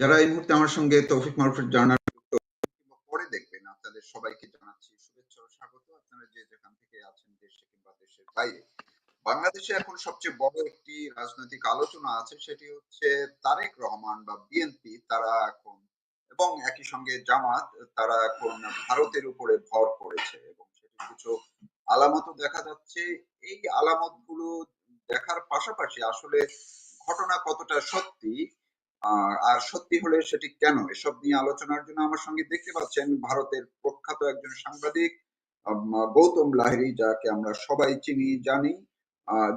যারা এই মুহূর্তে আমার সঙ্গে তৌফিক মারুফের জার্নাল পরে দেখবেন, আপনাদের সবাইকে জানাচ্ছি শুভেচ্ছা স্বাগত। আপনারা যে যেখান থেকে আছেন, দেশে কিংবা দেশের বাইরে। বাংলাদেশে এখন সবচেয়ে বড় একটি রাজনৈতিক আলোচনা আছে, সেটি হচ্ছে তারেক রহমান বা বিএনপি তারা এখন এবং একই সঙ্গে জামাত, তারা এখন ভারতের উপরে ভর করেছে এবং সেটি কিছু আলামতও দেখা যাচ্ছে। এই আলামতগুলো দেখার পাশাপাশি আসলে ঘটনা কতটা সত্যি আর সত্যি হলে সেটি কেন? এসব নিয়ে আলোচনার জন্য আমার সঙ্গে দেখতে পাচ্ছেন ভারতের প্রখ্যাত একজন সাংবাদিক গৌতম লাহিরি যাকে আমরা সবাই চিনি জানি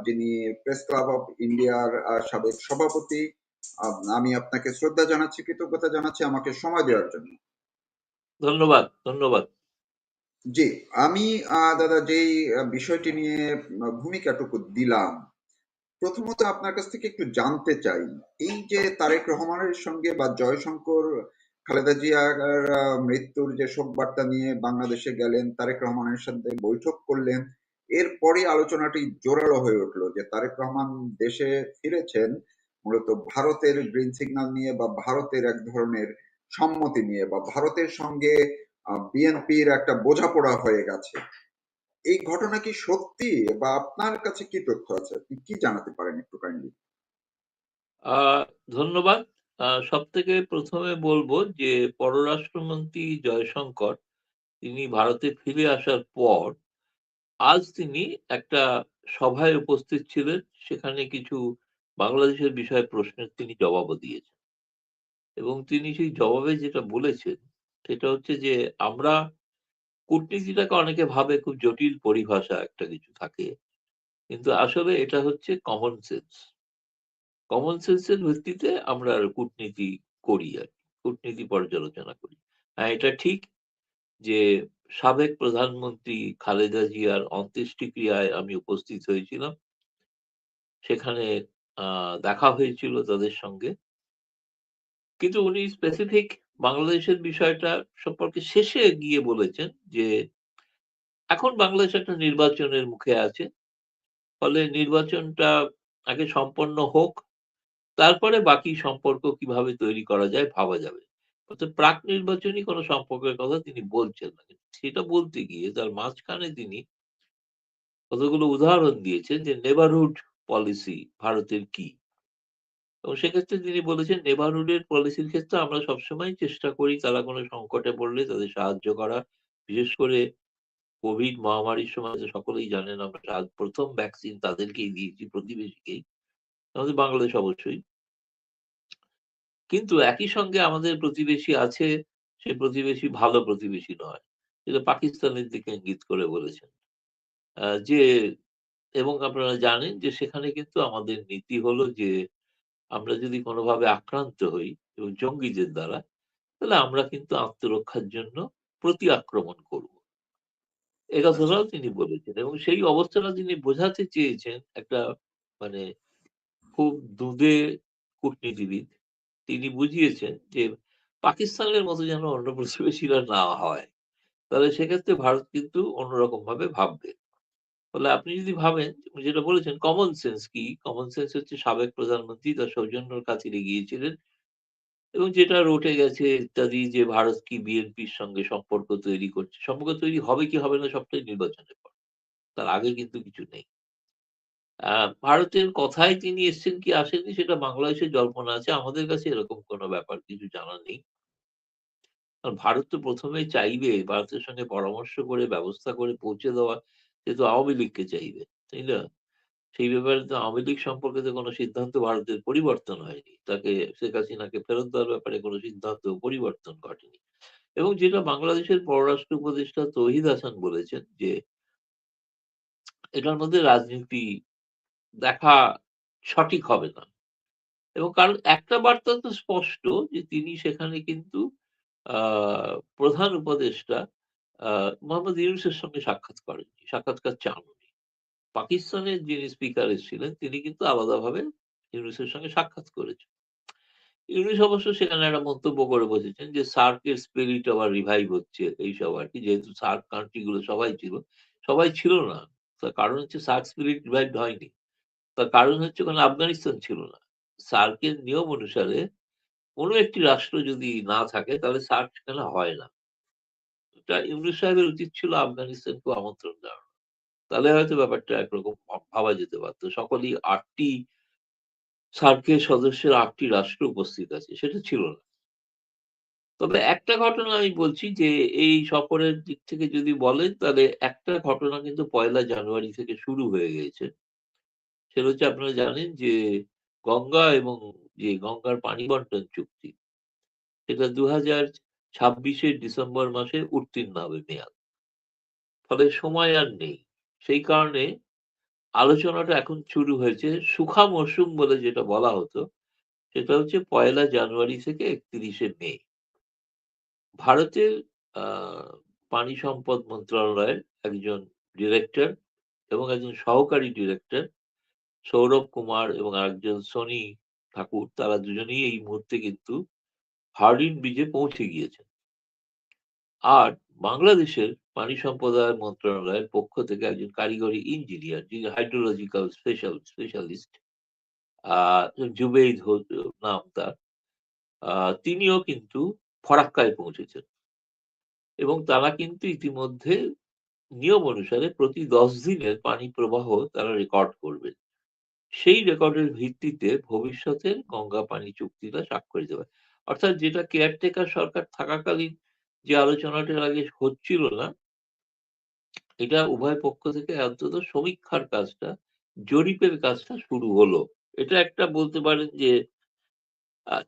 যিনি প্রেস ক্লাব অফ ইন্ডিয়ার সাবেক সভাপতি। আমি আপনাকে শ্রদ্ধা জানাচ্ছি কৃতজ্ঞতা জানাচ্ছি আমাকে সময় দেওয়ার জন্য। ধন্যবাদ ধন্যবাদ। জি আমি দাদা যেই বিষয়টি নিয়ে ভূমিকাটুকু দিলাম প্রথমত আপনার কাছ থেকে একটু জানতে চাই, এই যে তারেক রহমানের সঙ্গে বা জয়শঙ্কর, খালেদা জিয়ার মৃত্যুর যে শোক বার্তা নিয়ে বাংলাদেশে গেলেন, তারেক রহমানের সাথে বৈঠক করলেন, এরপরই আলোচনাটি জোরালো হয়ে উঠল যে তারেক রহমান দেশে ফিরেছেন, মূলত ভারতের গ্রিন সিগন্যাল নিয়ে বা ভারতের এক ধরনের সম্মতি নিয়ে বা ভারতের সঙ্গে বিএনপির একটা বোঝাপড়া হয়ে গেছে। এই ঘটনা কি সত্যি বা আপনার কাছে কি তথ্য আছে? আপনি কি জানাতে পারেন একটু কাইন্ডলি ধন্যবাদ। সব থেকে প্রথমে বলব যে পররাষ্ট্রমন্ত্রী জয়শঙ্কর, তিনি ভারতে ফিরে আসার পর আজ তিনি একটা সভায় উপস্থিত ছিলেন। সেখানে কিছু বাংলাদেশের বিষয়ে প্রশ্নের তিনি জবাবও দিয়েছেন। এবং তিনি সেই জবাবে যেটা বলেছেন, সেটা হচ্ছে যে আমরা কূটনীতিটাকে অনেকে ভাবে খুব জটিল পরিভাষা একটা কিছু থাকে। কিন্তু আসলে এটা হচ্ছে কমন সেন্স কমন সেন্সের ভিত্তিতে আমরা কূটনীতি করি আর কূটনীতি পর্যালোচনা করি। হ্যাঁ এটা ঠিক যে সাবেক প্রধানমন্ত্রী খালেদা জিয়ার অন্ত্যেষ্টিক্রিয়ায় আমি উপস্থিত হয়েছিলাম। সেখানে দেখা হয়েছিল তাদের সঙ্গে। কিন্তু উনি স্পেসিফিক বাংলাদেশের বিষয়টা সম্পর্কে শেষে গিয়ে বলেছেন যে, এখন বাংলাদেশ একটা নির্বাচনের মুখে আছে। ফলে নির্বাচনটা আগে সম্পন্ন হোক, তারপরে বাকি সম্পর্ক কীভাবে তৈরি করা যায় ভাবা যাবে। অর্থাৎ প্রাক নির্বাচনী কোনো সম্পর্কের কথা তিনি বলছেন না। সেটা বলতে গিয়ে তার মাঝখানে তিনি কতগুলো উদাহরণ দিয়েছেন যে, নেবারহুড পলিসি ভারতের কি? এবং সেক্ষেত্রে তিনি বলেছেন, নেবারহুডের পলিসির ক্ষেত্রে আমরা সবসময় চেষ্টা করি তারা কোনো সংকটে পড়লে তাদের সাহায্য করা। বিশেষ করে কোভিড মহামারীর সময় সকলেই জানেন আমরা প্রথম ভ্যাকসিন তাদেরকেই দিয়েছি, প্রতিবেশীকেই। আমাদের বাংলাদেশ অবশ্যই। কিন্তু একই সঙ্গে আমাদের প্রতিবেশী আছে, সে প্রতিবেশী ভালো প্রতিবেশী নয়। যেটা পাকিস্তানের দিকে ইঙ্গিত করে বলেছেন। যে, এবং আপনারা জানেন যে সেখানে কিন্তু আমাদের নীতি হলো যে আমরা যদি কোনোভাবে আক্রান্ত হই এবং জঙ্গিদের দ্বারা, তাহলে আমরা কিন্তু আত্মরক্ষার জন্য প্রতি আক্রমণ করব। এ কথাটাও তিনি বলেছেন এবং সেই অবস্থাটা তিনি বোঝাতে চেয়েছেন একটা মানে খুব দুধে কূটনীতিবিদ। তিনি বুঝিয়েছেন যে পাকিস্তানের মতো যেন অন্য প্রতিবেশীরা না হয়, তাহলে সেক্ষেত্রে ভারত কিন্তু অন্যরকম ভাবে ভাববে। ফলে আপনি যদি ভাবেন যেটা বলেছেন কমন সেন্স কি? কমন সেন্স হচ্ছে সাবেক প্রধানমন্ত্রী তার সৌজন্যর কাছে গিয়েছিলেন এবং যেটা রটে গেছে ইত্যাদি যে ভারত কি বিএনপির সঙ্গে সম্পর্ক তৈরি করছে। সম্পর্ক তৈরি হবে কি হবে না সবটাই নির্বাচনের পর। তার আগে কিন্তু কিছু নেই। ভারতের কথায় তিনি এসছেন কি আসেননি সেটা বাংলাদেশের জল্পনা আছে। আমাদের কাছে এরকম কোনো ব্যাপার কিছু জানা নেই। কারণ ভারত তো প্রথমে চাইবে ভারতের সঙ্গে পরামর্শ করে, ব্যবস্থা করে পৌঁছে দেওয়া যেহেতু আওয়ামী লীগকে চাইবে, তাই না? সেই ব্যাপারে তো আওয়ামী লীগ সম্পর্কে তো কোনো সিদ্ধান্ত ভারতের পরিবর্তন হয়নি। তাকে শেখ হাসিনাকে ফেরত দেওয়ার ব্যাপারে কোনো সিদ্ধান্ত পরিবর্তন ঘটেনি। এবং যেটা বাংলাদেশের পররাষ্ট্র উপদেষ্টা তহিদ হাসান বলেছেন যে, এটার মধ্যে রাজনীতি দেখা সঠিক হবে না। এবং কারণ একটা বার্তা তো স্পষ্ট যে, তিনি সেখানে কিন্তু প্রধান উপদেষ্টা মোহাম্মদ ইউনুসের সঙ্গে সাক্ষাৎ করেননি। সাক্ষাৎকার চাননি। পাকিস্তানের যিনি স্পিকার ছিলেন তিনি কিন্তু আলাদাভাবে ইউনুসের সঙ্গে সাক্ষাৎ করেছেন। ইউনুস অবশ্য সেখানে একটা মন্তব্য করে বসেছেন যে, সার্কের স্পিরিট আবার রিভাইভ হচ্ছে। এইসব আর কি, যেহেতু সার্ক কান্ট্রি গুলো সবাই ছিল সবাই ছিল না। তার কারণ হচ্ছে সার্ক স্পিরিট রিভাইভ হয়নি। তার কারণ হচ্ছে ওখানে আফগানিস্তান ছিল না। সার্কের নিয়ম অনুসারে কোনো একটি রাষ্ট্র যদি না থাকে, তাহলে সার্ক সেখানে হয় না। এটা ইউনুস সাহেবের উচিত ছিল আফগানিস্তানকে আমন্ত্রণ জানানো। তাহলে হয়তো ব্যাপারটা একরকম ভাবা যেতে পারতো। সকলেই আটটি সার্কের সদস্যের আটটি রাষ্ট্র উপস্থিত আছে, সেটা ছিল না। তবে একটা ঘটনা আমি বলছি যে, এই সফরের দিক থেকে যদি বলেন, তাহলে একটা ঘটনা কিন্তু পয়লা জানুয়ারি থেকে শুরু হয়ে গেছে সেটা হচ্ছে আপনারা জানেন যে, গঙ্গা এবং যে গঙ্গার পানি বন্টন চুক্তি, সেটা দু হাজার ছাব্বিশের ডিসেম্বর মাসে উত্তীর্ণ হবে মেয়াদ। ফলে সময় আর নেই। সেই কারণে আলোচনাটা এখন শুরু হয়েছে সুখা মরশুম বলে যেটা বলা হতো, সেটা হচ্ছে পয়লা জানুয়ারি থেকে একত্রিশে মে। ভারতের পানি সম্পদ মন্ত্রণালয়ের একজন ডিরেক্টর এবং একজন সহকারী ডিরেক্টর সৌরভ কুমার এবং আরেকজন সোনি ঠাকুর, তারা দুজনেই এই মুহূর্তে কিন্তু হার্ডিন ব্রিজে পৌঁছে গিয়েছেন। আর বাংলাদেশের পানি সম্পদায় মন্ত্রণালয়ের পক্ষ থেকে একজন কারিগরি ইঞ্জিনিয়ার, যিনি হাইড্রোলজিক্যাল স্পেশাল, স্পেশালিস্ট জুবেইদ নাম তার তিনিও কিন্তু ফরাক্কায় পৌঁছেছেন। এবং তারা কিন্তু ইতিমধ্যে নিয়ম অনুসারে প্রতি দশ দিনের পানি প্রবাহ তারা রেকর্ড করবেন সেই রেকর্ডের ভিত্তিতে ভবিষ্যতের গঙ্গা পানি চুক্তিটা স্বাক্ষরিত হবে অর্থাৎ যেটা কেয়ারটেকার সরকার থাকাকালীন যে আলোচনাটার আগে হচ্ছিল না, এটা উভয় পক্ষ থেকে অন্তত সমীক্ষার কাজটা, জরিপের কাজটা শুরু হলো। এটা একটা বলতে পারেন যে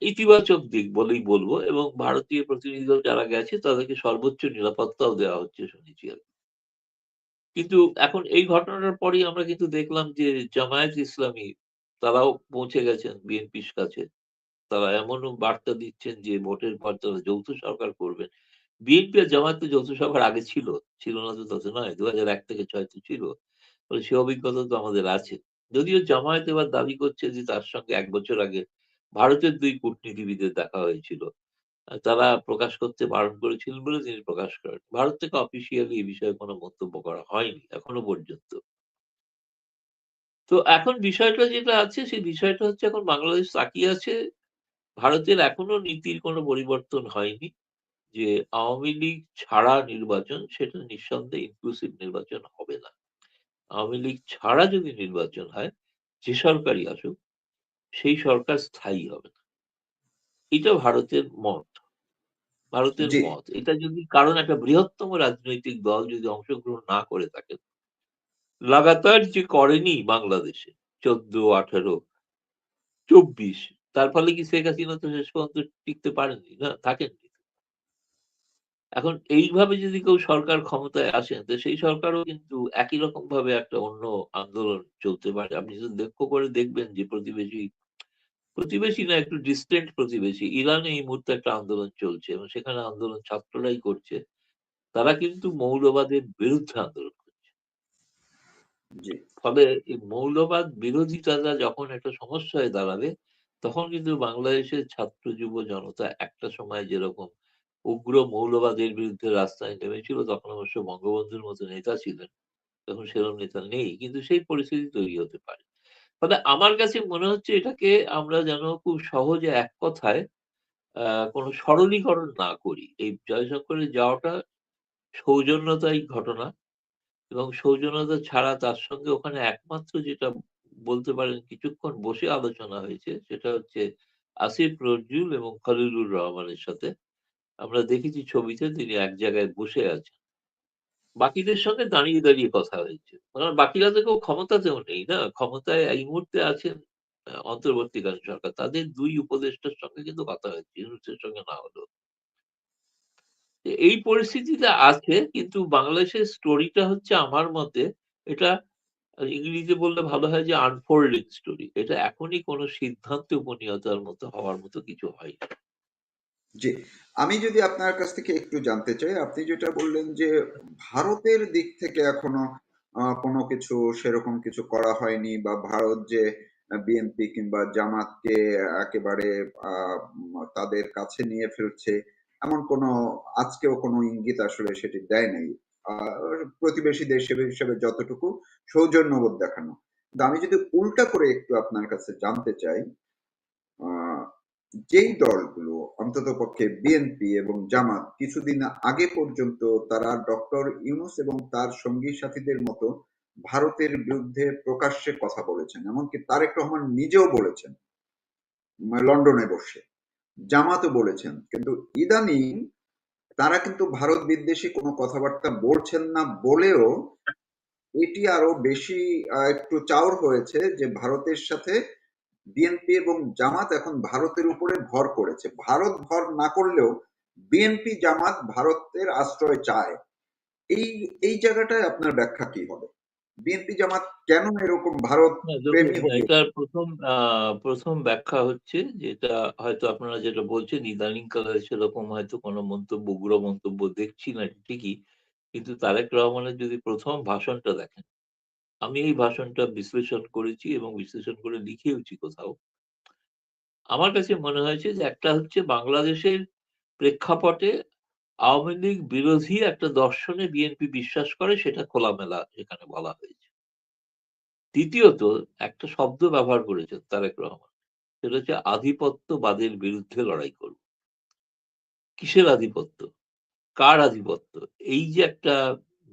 ইতিবাচক দিক বলেই বলব এবং ভারতীয় প্রতিনিধি দল যারা গেছে তাদেরকে সর্বোচ্চ নিরাপত্তাও দেওয়া হচ্ছে শুনেছি আর কিন্তু এখন এই ঘটনার পরেই আমরা কিন্তু দেখলাম যে জামায়াত ইসলামী তারাও পৌঁছে গেছেন বিএনপির কাছে। তারা এমনও বার্তা দিচ্ছেন যে ভোটের পর তারা যৌথ সরকার করবেন বিএনপি আর জামায়াত যৌথ সরকার আগে ছিল ছিল না তো তত নয় দু হাজার এক থেকে ছয় তো ছিল। ফলে সে অভিজ্ঞতা তো আমাদের আছে। যদিও জামায়াত এবার দাবি করছে যে তার সঙ্গে এক বছর আগে ভারতের দুই কূটনীতিবিদের দেখা হয়েছিল। তারা প্রকাশ করতে বারণ করেছিলেন বলে তিনি প্রকাশ করেন। ভারত থেকে অফিসিয়ালি এই বিষয়ে কোনো মন্তব্য করা হয়নি, এখনও পর্যন্ত। তো এখন বিষয়টা যেটা আছে, সেই বিষয়টা হচ্ছে এখন বাংলাদেশ তাকিয়ে আছে ভারতের এখনও নীতির কোনো পরিবর্তন হয়নি যে আওয়ামী লীগ ছাড়া নির্বাচন সেটা নিঃসন্দেহে ইনক্লুসিভ নির্বাচন হবে না। আওয়ামী লীগ ছাড়া যদি নির্বাচন হয় যে সরকারই আসুক সেই সরকার স্থায়ী হবে না। এটা ভারতের মত। ভারতের মত। এটা যদি কারণ একটা বৃহত্তম রাজনৈতিক দল যদি অংশগ্রহণ না করে থাকে লাগাতার যে করেনি বাংলাদেশে চোদ্দ আঠারো চব্বিশ তার ফলে কি শেখ হাসিনা তো শেষ পর্যন্ত টিকতে পারেননি না? থাকেননি। এখন এইভাবে যদি কেউ সরকার ক্ষমতায় আসেন তো সেই সরকারও কিন্তু একই রকম ভাবে একটা অন্য আন্দোলন চলতে পারে। আপনি যদি লক্ষ্য করে দেখবেন যে প্রতিবেশী প্রতিবেশী না একটু ডিস্টেন্ট প্রতিবেশী ইরানে এই মুহূর্তে একটা আন্দোলন চলছে এবং সেখানে আন্দোলন ছাত্ররাই করছে। তারা কিন্তু মৌলবাদের বিরুদ্ধে আন্দোলন করছে। ফলে এই মৌলবাদ বিরোধিতাটা যখন একটা সমস্যা হয়ে দাঁড়াবে তখন কিন্তু বাংলাদেশের ছাত্র যুব জনতা একটা সময় যেরকম উগ্র মৌলবাদের বিরুদ্ধে রাস্তায় নেমেছিল, তখন অবশ্য বঙ্গবন্ধুর মতো নেতা ছিলেন। তখন সেরকম নেতা নেই, কিন্তু সেই পরিস্থিতি তৈরি হতে পারে। ফলে আমার কাছে মনে হচ্ছে এটাকে আমরা যেন খুব সহজে এক কথায় কোনো সরলীকরণ না করি। এই জয়শঙ্করের যাওয়াটা সৌজন্যতাই ঘটনা এবং সৌজন্যতা ছাড়া তার সঙ্গে ওখানে একমাত্র যেটা বলতে পারেন কিছুক্ষণ বসে আলোচনা হয়েছে, সেটা হচ্ছে আসিফ নজরুল এবং খলিলুর রহমানের সাথে। আমরা দেখেছি ছবিতে তিনি এক জায়গায় বসে আছেন। বাকিদের সঙ্গে দাঁড়িয়ে দাঁড়িয়ে কথা হয়েছে। কারণ বাকিরা তো কেউ ক্ষমতাতেও নেই না? ক্ষমতায় এই মুহূর্তে আছেন অন্তর্বর্তীকালীন সরকার। তাদের দুই উপদেষ্টার সঙ্গে কিন্তু কথা হয়েছে, ইউনুসের সঙ্গে না হলেও। এই পরিস্থিতিতে আছে, কিন্তু বাংলাদেশের স্টোরিটা হচ্ছে আমার মতে এটা ইংরেজিতে বললে ভালো হয় যে আনফোল্ডিং স্টোরি এটা এখনই কোনো সিদ্ধান্তে উপনীততার মতো হওয়ার মতো কিছু হয় জি। আমি যদি আপনার কাছ থেকে একটু জানতে চাই, আপনি যেটা বললেন যে, ভারতের দিক থেকে এখনও কোনো কিছু সেরকম কিছু করা হয়নি বা ভারত যে বিএনপি কিংবা জামাতকে একেবারে তাদের কাছে নিয়ে ফেলছে এমন কোনো, আজকেও কোনো ইঙ্গিত আসলে সেটি দেয় নাই। প্রতিবেশী দেশ হিসেবে যতটুকু সৌজন্যবোধ দেখানো। কিন্তু আমি যদি উল্টা করে একটু আপনার কাছে জানতে চাই যেই দলগুলো অন্ততপক্ষে বিএনপি এবং জামাত, কিছুদিন আগে পর্যন্ত তারা ডক্টর ইউনুস এবং তার সঙ্গী সাথীদের মতো ভারতের বিরুদ্ধে প্রকাশ্যে কথা বলেছেন, এমনকি তারেক রহমান নিজেও বলেছেন, লন্ডনে বসে। জামাতও বলেছেন। কিন্তু ইদানিং তারা কিন্তু ভারত বিদ্বেষী কোনো কথাবার্তা বলছেন না বলেও এটি আরও বেশি একটু চাউর হয়েছে যে ভারতের সাথে বিএনপি এবং জামাত এখন ভারতের উপরে ভর করেছে। ভারত ভর না করলেও বিএনপি জামাত ভারতের আশ্রয় চায়। এই এই জায়গাটায় আপনার ব্যাখ্যা কি হবে? বিএনপি জামাত কেন এরকম ভারত এটার প্রথম প্রথম ব্যাখ্যা হচ্ছে যেটা হয়তো আপনারা যেটা বলছেন ইদানিং কালে সেরকম হয়তো কোনো মন্তব্য উগ্র মন্তব্য দেখছি না ঠিকই। কিন্তু তারেক রহমানের যদি প্রথম ভাষণটা দেখেন আমি এই ভাষণটা বিশ্লেষণ করেছি এবং বিশ্লেষণ করে লিখেওছি কোথাও। আমার কাছে মনে হয়েছে যে একটা হচ্ছে বাংলাদেশের প্রেক্ষাপটে আওয়ামী লীগ বিরোধী একটা দর্শনে বিএনপি বিশ্বাস করে, সেটা খোলামেলা এখানে বলা হয়েছে। দ্বিতীয়ত, একটা শব্দ ব্যবহার করেছেন তারেক রহমান। সেটা হচ্ছে, আধিপত্যবাদের বিরুদ্ধে লড়াই করব কিসের আধিপত্য? কার আধিপত্য? এই যে একটা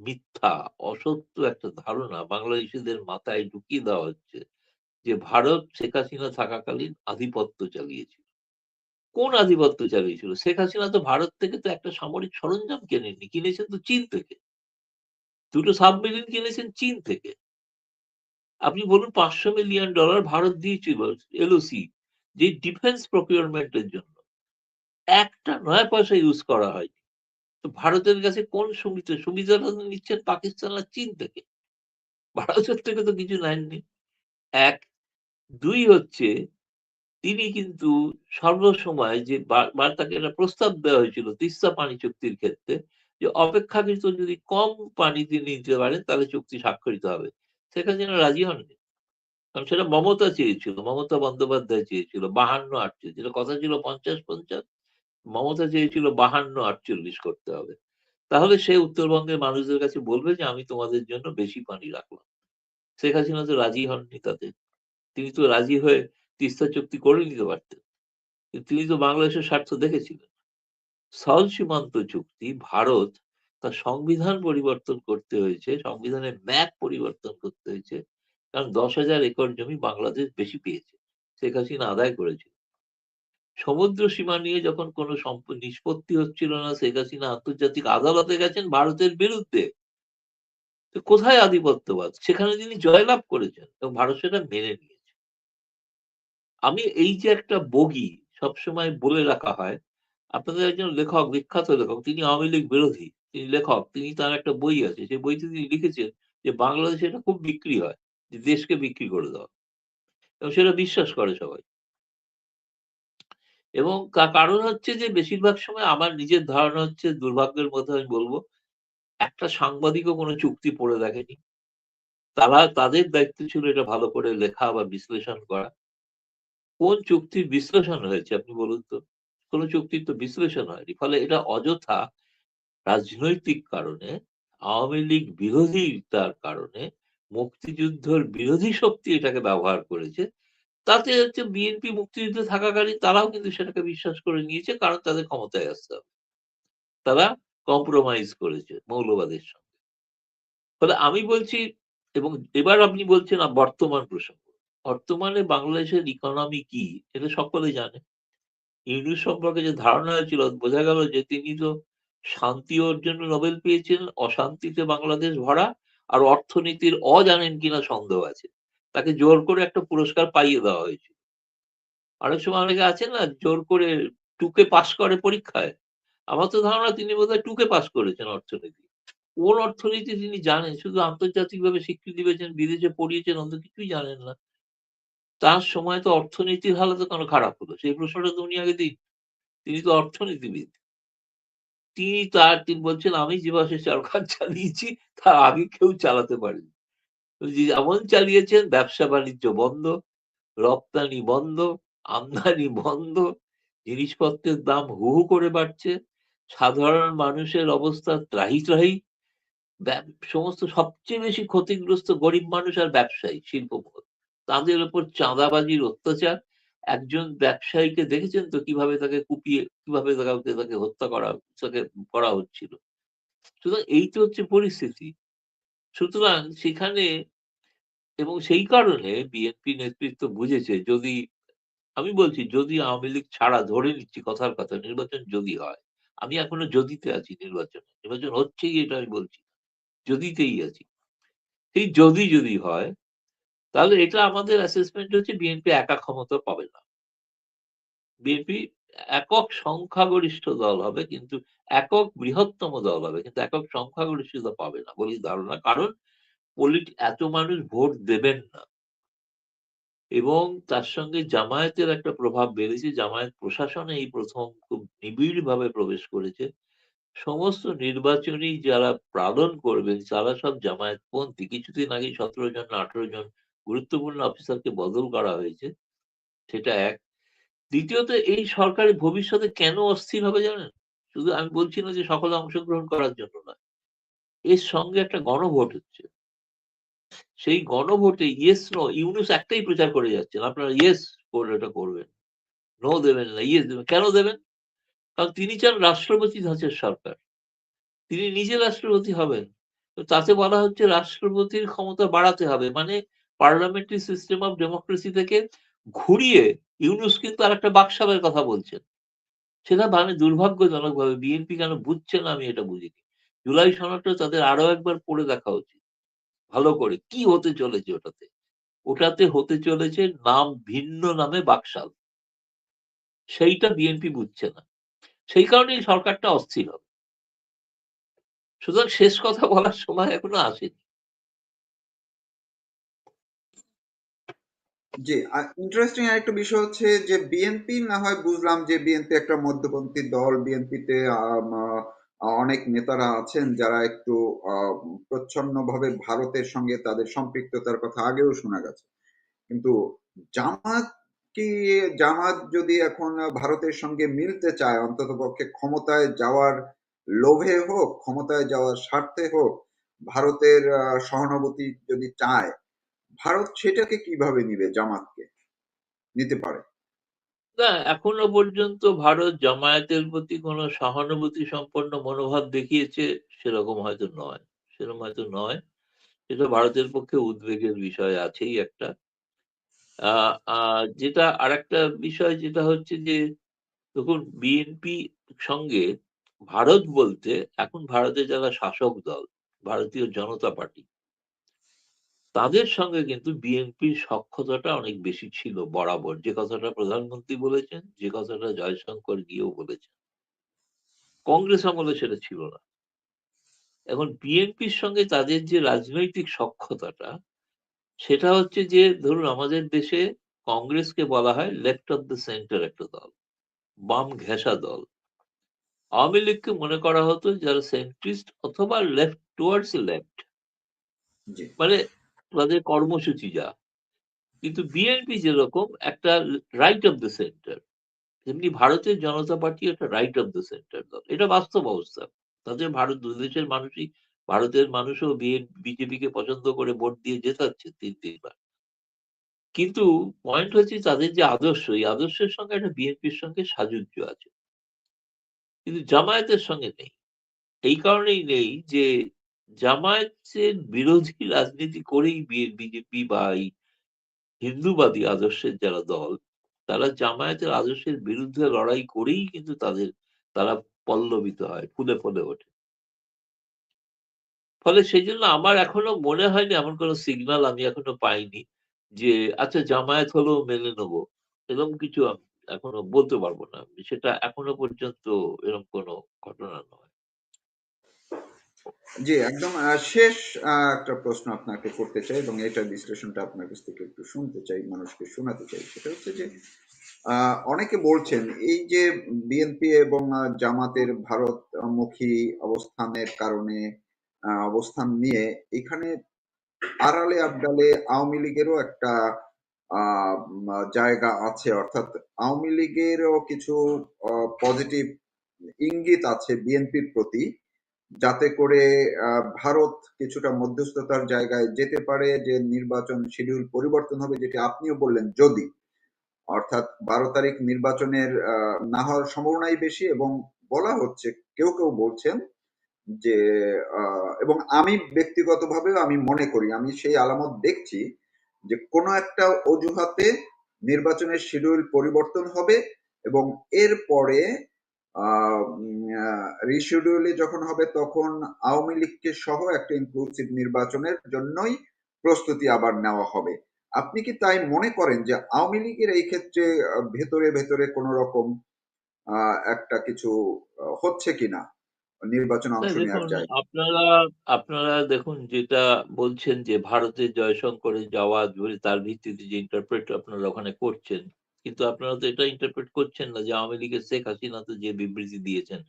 মিথ্যা, অসত্য একটা ধারণা বাংলাদেশিদের মাথায় ঢুকিয়ে দেওয়া হচ্ছে যে, ভারত শেখ হাসিনা থাকাকালীন আধিপত্য চালিয়েছিল। কোন আধিপত্য চালিয়েছিল শেখ হাসিনা তো ভারত থেকে তো একটা সামরিক সরঞ্জাম কেনেননি, কিনেছেন তো চীন থেকে। দুটো সাবমেরিন কিনেছেন চীন থেকে। আপনি বলুন, পাঁচশো মিলিয়ন ডলার ভারত দিয়েছিল এলওসি, যে ডিফেন্স প্রকিউরমেন্টের জন্য। একটা নয় পয়সা ইউজ করা হয়নি। তো ভারতের কাছে কোন সুবিধা সুবিধাটা নিচ্ছেন পাকিস্তান আর চীন থেকে। ভারতের থেকে তো কিছু নেননি। এক, দুই হচ্ছে তিনি কিন্তু সর্বসময় যে বার- বার তাকে একটা প্রস্তাব দেওয়া হয়েছিল তিস্তা পানি চুক্তির ক্ষেত্রে যে অপেক্ষাকৃত যদি কম পানি তিনি নিতে পারেন, তাহলে চুক্তি স্বাক্ষরিত হবে। সেখানে যেন রাজি হননি। কারণ সেটা মমতা চেয়েছিল, মমতা বন্দ্যোপাধ্যায় চেয়েছিল, বাহান্ন আটচল্লিশ যেটা কথা ছিল পঞ্চাশ পঞ্চাশ, মমতা চেয়েছিল বাহান্ন আটচল্লিশ করতে হবে। তাহলে সে উত্তরবঙ্গের মানুষদের কাছে বলবে যে, আমি তোমাদের জন্য বেশি পানি রাখলাম। শেখ হাসিনা তো রাজি হননি তাতে। তিনি তো রাজি হয়ে তিস্তা চুক্তি করে নিতে পারতেন। তিনি তো বাংলাদেশের স্বার্থ দেখেছিলেন। স্থল সীমান্ত চুক্তি ভারত তার সংবিধান পরিবর্তন করতে হয়েছে, সংবিধানের ম্যাপ পরিবর্তন করতে হয়েছে, কারণ দশ হাজার একর জমি বাংলাদেশ বেশি পেয়েছে, শেখ হাসিনা আদায় করেছে সমুদ্র সীমা নিয়ে যখন কোনো নিষ্পত্তি হচ্ছিল না, শেখ হাসিনা আন্তর্জাতিক আদালতে গেছেন ভারতের বিরুদ্ধে। তো কোথায় আধিপত্যবাদ? সেখানে তিনি জয়লাভ করেছেন এবং ভারত সেটা মেনে নিয়েছে। আমি এই যে একটা বগি সবসময় বলে রাখা হয়, আপনাদের একজন লেখক, বিখ্যাত লেখক, তিনি আওয়ামী লীগ বিরোধী, তিনি লেখক, তিনি তার একটা বই আছে, সেই বইতে তিনি লিখেছেন যে বাংলাদেশে এটা খুব বিক্রি হয়, যে দেশকে বিক্রি করে দেওয়া। এবং সেটা বিশ্বাস করে সবাই। এবং কারণ হচ্ছে যে বেশিরভাগ সময় আমার নিজের ধারণা হচ্ছে দুর্ভাগ্যের মধ্যে আমি বলব, একটা সাংবাদিকও কোনো চুক্তি পড়ে দেখেনি। তারা, তাদের দায়িত্ব ছিল এটা ভালো করে লেখা বা বিশ্লেষণ করা। কোন চুক্তির বিশ্লেষণ হয়েছে আপনি বলুন তো? কোন চুক্তির তো বিশ্লেষণ হয়নি। ফলে এটা অযথা রাজনৈতিক কারণে, আওয়ামী লীগ বিরোধিতার কারণে, মুক্তিযুদ্ধের বিরোধী শক্তি এটাকে ব্যবহার করেছে। তাতে হচ্ছে বিএনপি মুক্তিযুদ্ধে থাকাকালীন তারাও কিন্তু সেটাকে বিশ্বাস করে নিয়েছে, কারণ তাদের ক্ষমতায় আসতে হবে। তারা কম্প্রোমাইজ করেছে মৌলবাদের সঙ্গে। ফলে আমি বলছি এবং এবার আপনি বলছেন বর্তমান প্রসঙ্গ। বর্তমানে বাংলাদেশের ইকোনমি কি, এটা সকলে জানে। ইউনুস সম্পর্কে যে ধারণা হয়েছিল, বোঝা গেল যে তিনি তো শান্তি অর্জনে নোবেল পেয়েছেন অশান্তিতে বাংলাদেশ ভরা, আর অর্থনীতির অ জানেন কিনা সন্দেহ আছে। তাকে জোর করে একটা পুরস্কার পাইয়ে দেওয়া হয়েছিল। অনেক সময় অনেকে আছেন না, জোর করে টুকে পাশ করে পরীক্ষায়। আমার তো ধারণা তিনি বোধহয় টুকে পাশ করেছেন অর্থনীতি। কোন অর্থনীতি তিনি জানেন? শুধু আন্তর্জাতিকভাবে স্বীকৃতি পেয়েছেন, বিদেশে পড়িয়েছেন অন্য কিছুই জানেন না। তার সময় তো অর্থনীতির হালত কেন খারাপ হলো। সেই প্রশ্নটা তো উনি আগে দিন। তিনি তো অর্থনীতিবিদ। তিনি তার, তিনি বলছেন, আমি যেভাবে সরকার চালিয়েছি তার আগে কেউ চালাতে পারেনি। যেমন চালিয়েছেন, ব্যবসা বাণিজ্য বন্ধ, রপ্তানি বন্ধ, আমদানি বন্ধ, জিনিসপত্রের দাম হু হু করে বাড়ছে, সাধারণ মানুষের অবস্থা ত্রাহি ত্রাহি সমস্ত সবচেয়ে বেশি ক্ষতিগ্রস্ত গরিব মানুষ আর ব্যবসায়ী শিল্পপথ তাদের উপর চাঁদাবাজির অত্যাচার। একজন ব্যবসায়ীকে দেখেছেন তো কীভাবে তাকে কুপিয়ে, কীভাবে তাকে তাকে হত্যা করা, তাকে করা হচ্ছিল? সুতরাং এই তো হচ্ছে পরিস্থিতি। সুতরাং সেখানে এবং সেই কারণে বিএনপি নেতৃত্ব বুঝেছে, যদি, আমি বলছি যদি আওয়ামী লীগ ছাড়া ধরে নিচ্ছি, কথার কথা, নির্বাচন যদি হয়, আমি এখনও যদিতে আছি নির্বাচন নির্বাচন হচ্ছেই এটা আমি বলছি, যদিতেই আছি। সেই যদি যদি হয় তাহলে এটা আমাদের অ্যাসেসমেন্ট হচ্ছে বিএনপি একা ক্ষমতা পাবে না। বিএনপি একক সংখ্যাগরিষ্ঠ দল হবে, কিন্তু একক বৃহত্তম দল হবে, কিন্তু একক সংখ্যাগরিষ্ঠতা পাবে না বলি ধারণা, কারণ পলিটি, এত মানুষ ভোট দেবেন না। এবং তার সঙ্গে জামায়াতের একটা প্রভাব বেড়েছে, জামায়াত প্রশাসনে এই প্রথম খুব নিবিড় ভাবে প্রবেশ করেছে। সমস্ত নির্বাচনী যারা পালন করবেন, তারা সব জামায়াতপন্থী। কিছুদিন আগে সতেরো জন, আঠেরো জন গুরুত্বপূর্ণ অফিসারকে বদল করা হয়েছে, সেটা এক। দ্বিতীয়ত, এই সরকারের ভবিষ্যতে কেন অস্থির হবে জানেন? শুধু আমি বলছি না যে সকলে অংশগ্রহণ করার জন্য না এর সঙ্গে একটা গণভোট হচ্ছে। সেই গণভোটে ইয়েস নো ইউনুস একটাই প্রচার করে যাচ্ছেন। আপনারা ইয়েস করলে এটা করবেন। নো দেবেন না ইয়েস দেবেন। কেন দেবেন? কারণ তিনি চান রাষ্ট্রপতি ধাঁচের সরকার। তিনি নিজে রাষ্ট্রপতি হবেন। তাতে বলা হচ্ছে রাষ্ট্রপতির ক্ষমতা বাড়াতে হবে। মানে পার্লামেন্টারি সিস্টেম অফ ডেমোক্রেসি থেকে ঘুরিয়ে ইউনুস কিন্তু আর একটা বাকসাবের কথা বলছেন। সেটা মানে দুর্ভাগ্যজনক ভাবে বিএনপি কেন বুঝছে না আমি এটা বুঝিনি। জুলাই সনদটা তাদের আরও একবার পড়ে দেখা উচিত। ভালো করে। কি হতে চলেছে ওটাতে? ওটাতে হতে চলেছে নাম ভিন্ন নামে বাকশাল। সেইটা বিএনপি বুঝছে না। সেই কারণে সরকারটা অস্থির হবে। সুতরাং শেষ কথা বলার সময় এখনও আসেনি। জি ইন্টারেস্টিং আরেকটা বিষয় হচ্ছে যে বিএনপি না হয় বুঝলাম যে বিএনপি একটা মধ্যপন্থী দল বিএনপিতে অনেক নেতারা আছেন যারা একটু প্রচ্ছন্ন ভাবে ভারতের সঙ্গে তাদের সম্পৃক্ততার কথা আগেও শোনা গেছে। কিন্তু জামাত কি, জামাত যদি এখন ভারতের সঙ্গে মিলতে চায় অন্তত পক্ষে ক্ষমতায় যাওয়ার লোভে হোক, ক্ষমতায় যাওয়ার স্বার্থে হোক, ভারতের সহানুভূতি যদি চায় ভারত সেটাকে কীভাবে নিবে জামাতকে? নিতে পারে। না, এখনও পর্যন্ত ভারত জামায়াতের প্রতি কোনো সহানুভূতি সম্পন্ন মনোভাব দেখিয়েছে সেরকম হয়তো নয়। সেরকম হয়তো নয়। সেটা ভারতের পক্ষে উদ্বেগের বিষয় আছেই একটা। যেটা আর একটা বিষয় যেটা হচ্ছে যে, দেখুন বিএনপি সঙ্গে ভারত বলতে এখন ভারতে যারা শাসক দল, ভারতীয় জনতা পার্টি তাদের সঙ্গে কিন্তু বিএনপির সক্ষতাটা অনেক বেশি ছিল বরাবর। যে কথাটা প্রধানমন্ত্রী বলেছেন যে কথাটা জয়শঙ্কর গিয়েও বলেছেন। কংগ্রেস আমলে সেটা ছিল না। এখন বিএনপির সঙ্গে তাদের যে রাজনৈতিক সক্ষতাটা সেটা হচ্ছে যে ধরুন আমাদের দেশে কংগ্রেসকে বলা হয় লেফট অফ দ্য সেন্টার একটা দল বাম ঘেঁষা দল। আওয়ামী লীগকে মনে করা হতো যারা সেন্ট্রিস্ট অথবা লেফট টুয়ার্ডস লেফট মানে তাদের কর্মসূচি যা। কিন্তু বিএনপি যেরকম একটা রাইট অফ দ্য সেন্টার তেমনি ভারতের জনতা পার্টি একটা রাইট অফ দ্য সেন্টার দল। এটা বাস্তব অবস্থা। তাদের ভারত, দু দেশের মানুষই, ভারতের মানুষও বিজেপি কে পছন্দ করে ভোট দিয়ে জেতাচ্ছে তিন, তিনবার। কিন্তু পয়েন্ট হচ্ছে তাদের যে আদর্শ, এই আদর্শের সঙ্গে একটা বিএনপির সঙ্গে সাযুজ্য আছে। কিন্তু জামায়াতের সঙ্গে নেই। এই কারণেই নেই যে জামায়াতের বিরোধী রাজনীতি করেই বিজেপি বা এই হিন্দুবাদী আদর্শের যারা দল, তারা জামায়াতের আদর্শের বিরুদ্ধে লড়াই করেই কিন্তু তাদের, তারা পল্লবিত হয়, ফুলে ফুলে ওঠে। ফলে সেই জন্য আমার এখনও মনে হয়নি, এমন কোনো সিগনাল আমি এখনও পাইনি যে আচ্ছা জামায়াত হলেও মেনে নেব এরকম কিছু এখনও বলতে পারব না। সেটা এখনও পর্যন্ত এরকম কোনো ঘটনা নয়। জি, একদম শেষ একটা প্রশ্ন আপনাকে করতে চাই এবং এটা বিশ্লেষণটা আপনার কাছ থেকে একটু শুনতে চাই, মানুষকে শোনাতে চাই। সেটা হচ্ছে যে অনেকে বলছেন এই যে বিএনপি এবং জামাতের ভারতমুখী অবস্থানের কারণে অবস্থান নিয়ে এখানে আড়ালে আবডালে আওয়ামী লীগেরও একটা জায়গা আছে। অর্থাৎ আওয়ামী লীগেরও কিছু পজিটিভ ইঙ্গিত আছে বিএনপির প্রতি। যাতে করে ভারত কিছুটা মধ্যস্থতার জায়গায় যেতে পারে, যে নির্বাচন শিডিউল পরিবর্তন হবে, যেটি আপনিও বললেন, যদি। অর্থাৎ বারো তারিখ নির্বাচনের না হওয়ার সম্ভাবনাই বেশি এবং বলা হচ্ছে, কেউ কেউ বলছেন যে এবং আমি ব্যক্তিগতভাবেও আমি মনে করি, আমি সেই আলামত দেখছি যে কোনো একটা অজুহাতে নির্বাচনের শিডিউল পরিবর্তন হবে এবং এরপরে রিশিডিউলে যখন হবে তখন আওয়ামী লীগকে সহ একটা ইনক্লুসিভ নির্বাচনের জন্যই প্রস্তুতি আবার নেওয়া হবে। আপনি কি তাই মনে করেন যে আওয়ামী লীগের এই ক্ষেত্রে ভেতরে ভেতরে কোন রকম একটা কিছু হচ্ছে কিনা নির্বাচনে অংশ নেওয়ার যায় আপনারা আপনারা দেখুন যেটা বলছেন যে ভারতের জয়শঙ্করে যাওয়া তার ভিত্তিতে যে ইন্টারপ্রেট আপনারা ওখানে করছেন কিন্তু আপনারা তো এটা ইন্টারপ্রেট করছেন না যে আওয়ামী লীগের শেখ হাসিনা তো যে বিবৃতি দিয়েছেন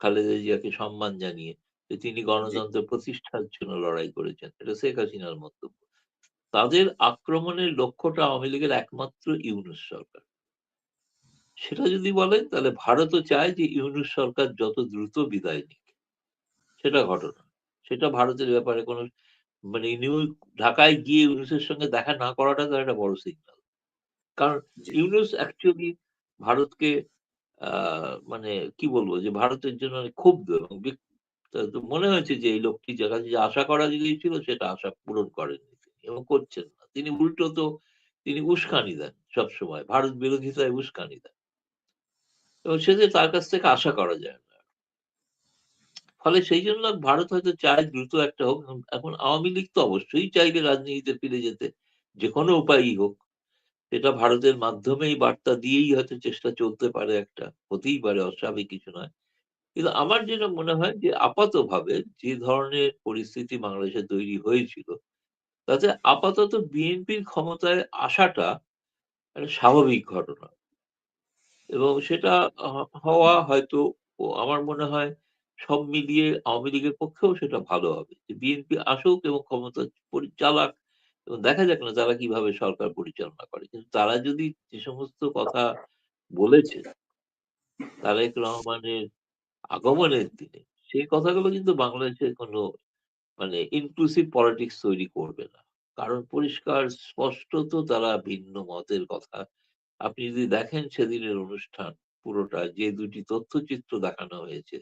খালেদা জিয়াকে সম্মান জানিয়ে যে তিনি গণতন্ত্র প্রতিষ্ঠার জন্য লড়াই করেছেন এটা শেখ হাসিনার মন্তব্য। তাদের আক্রমণের লক্ষ্যটা আওয়ামী লীগের একমাত্র ইউনুস সরকার। সেটা যদি বলেন তাহলে ভারতও চায় যে ইউনুস সরকার যত দ্রুত বিদায় নিক। সেটা ঘটনা। সেটা ভারতের ব্যাপারে কোনো মানে নিউ ঢাকায় গিয়ে ইউনুসের সঙ্গে দেখা না করাটা তো একটা বড় সিগন্যাল কারণ। ইউনুস অ্যাকচুয়ালি ভারতকে আহ, মানে কি বলব যে ভারতের জন্য ক্ষুব্ধ এবং মনে হয়েছে যে এই লোকটি যে কাছে যে আশা করা গিয়েছিল সেটা আশা পূরণ করেননি তিনি এবং করছেন না। তিনি উল্টো তো তিনি উস্কানি দেন সবসময় ভারত বিরোধিতায় উস্কানি দেন। এবং সেটা তার কাছ থেকে আশা করা যায় না। ফলে সেই জন্য ভারত হয়তো চায় দ্রুত একটা হোক এখন আওয়ামী লীগ তো অবশ্যই চাইবে রাজনীতিতে ফিরে যেতে যে কোনো উপায়ই হোক। সেটা ভারতের মাধ্যমেই বার্তা দিয়েই হয়তো চেষ্টা চলতে পারে একটা, হতেই পারে, অস্বাভাবিক কিছু নয়। কিন্তু আমার যেটা মনে হয় যে আপাতভাবে যে ধরনের পরিস্থিতি বাংলাদেশে তৈরি হয়েছিল, তাতে আপাতত বিএনপির ক্ষমতায় আসাটা একটা স্বাভাবিক ঘটনা। এবং সেটা হওয়া হয়তো আমার মনে হয় সব মিলিয়ে আওয়ামী লীগের পক্ষেও সেটা ভালো হবে। যে বিএনপি আসুক এবং ক্ষমতা পরিচালক এবং দেখা যাক না তারা কীভাবে সরকার পরিচালনা করে। কিন্তু তারা যদি যে সমস্ত কথা বলেছে, তারেক রহমানের আগমনের দিনে সেই কথাগুলো কিন্তু বাংলাদেশে কোনো মানে ইনক্লুসিভ পলিটিক্স তৈরি করবে না। কারণ পরিষ্কার স্পষ্টত তারা ভিন্ন মতের কথা। আপনি যদি দেখেন সেদিনের অনুষ্ঠান পুরোটা, যে দুটি তথ্যচিত্র দেখানো হয়েছে,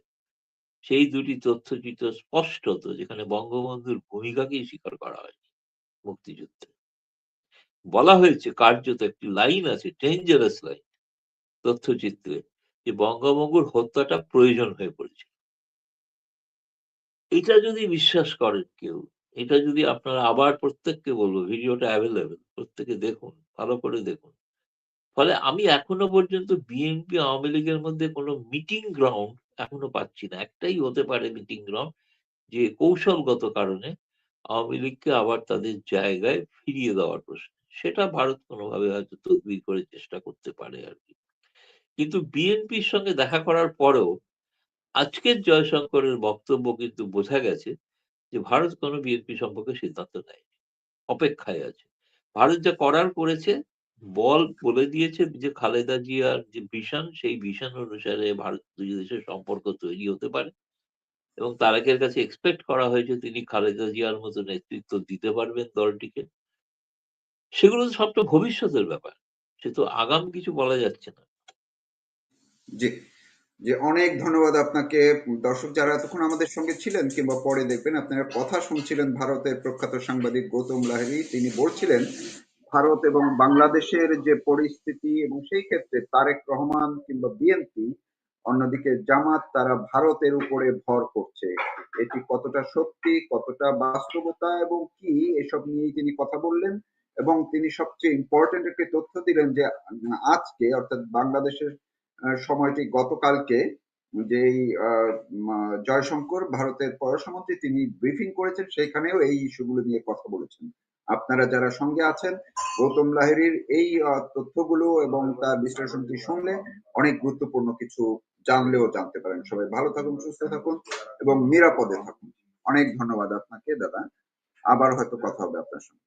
সেই দুটি তথ্যচিত্র স্পষ্টত, যেখানে বঙ্গবন্ধুর ভূমিকাকেই স্বীকার করা হয়নি। মুক্তিযুদ্ধে। বলা হয়েছে, কার্যত একটি লাইন আছে ডেঞ্জারাস লাইন তথ্যচিত্রে, যে বঙ্গবন্ধুর হত্যাটা প্রয়োজন হয়ে পড়েছে। এটা যদি বিশ্বাস করেন কেউ, এটা যদি আপনারা আবার প্রত্যেককে বলব, ভিডিওটা অ্যাভেলেবেল প্রত্যেকে দেখুন, ভালো করে দেখুন। ফলে আমি এখনও পর্যন্ত বিএনপি আওয়ামী লীগের মধ্যে কোনো মিটিং গ্রাউন্ড এখনও পাচ্ছি না। একটাই হতে পারে মিটিং গ্রাউন্ড যে কৌশলগত কারণে আওয়ামী লীগকে আবার তাদের জায়গায় ফিরিয়ে দেওয়ার প্রশ্ন। সেটা ভারত কোনোভাবে হয়তো তদবির করে চেষ্টা করতে পারে আর কি। কিন্তু বিএনপির সঙ্গে দেখা করার পরেও আজকের জয়শঙ্করের বক্তব্য কিন্তু বোঝা গেছে যে ভারত কোনো বিএনপি সম্পর্কে সিদ্ধান্ত নেয়নি, অপেক্ষায় আছে। ভারত যা করার করেছে, বল বলে দিয়েছে যে খালেদা জিয়ার যে ভিশন, সেই ভিশন অনুসারে ভারত দুই দেশের সম্পর্ক তৈরি হতে পারে। এবং তারেকের কাছে এক্সপেক্ট করা হয়েছে তিনি খালেদা জিয়ার মতো নেতৃত্ব দিতে পারবেন দলটিকে। সেগুলো সবটা ভবিষ্যতের ব্যাপার, সে তো আগাম কিছু বলা যাচ্ছে না। জি যে অনেক ধন্যবাদ আপনাকে। দর্শক যারা এতক্ষণ আমাদের সঙ্গে ছিলেন কিংবা পরে দেখবেন আপনারা কথা শুনছিলেন ভারতের প্রখ্যাত সাংবাদিক গৌতম লাহিড়ী, তিনি বলছিলেন, ভারত এবং বাংলাদেশের যে পরিস্থিতি এবং সেই ক্ষেত্রে তারেক রহমান কিংবা বিএনপি অন্যদিকে জামাত তারা ভারতের উপরে ভর করছে। এটি কতটা সত্যি কতটা বাস্তবতা এবং কি এসব নিয়ে তিনি কথা বললেন এবং তিনি সবচেয়ে ইম্পর্টেন্ট একটি তথ্য দিলেন যে আজকে অর্থাৎ বাংলাদেশের সময়টি গতকালকে আহ, জয়শঙ্কর ভারতের পররাষ্ট্রমন্ত্রী তিনি ব্রিফিং করেছেন সেখানেও এই ইস্যুগুলো নিয়ে কথা বলেছেন। আপনারা যারা সঙ্গে আছেন গৌতম লাহিড়ীর এই তথ্যগুলো এবং তার বিশ্লেষণটি শুনলে অনেক গুরুত্বপূর্ণ কিছু জানলেও জানতে পারেন। সবাই ভালো থাকুন, সুস্থ থাকুন এবং নিরাপদে থাকুন। অনেক ধন্যবাদ আপনাকে, দাদা। আবার হয়তো কথা হবে আপনার সঙ্গে।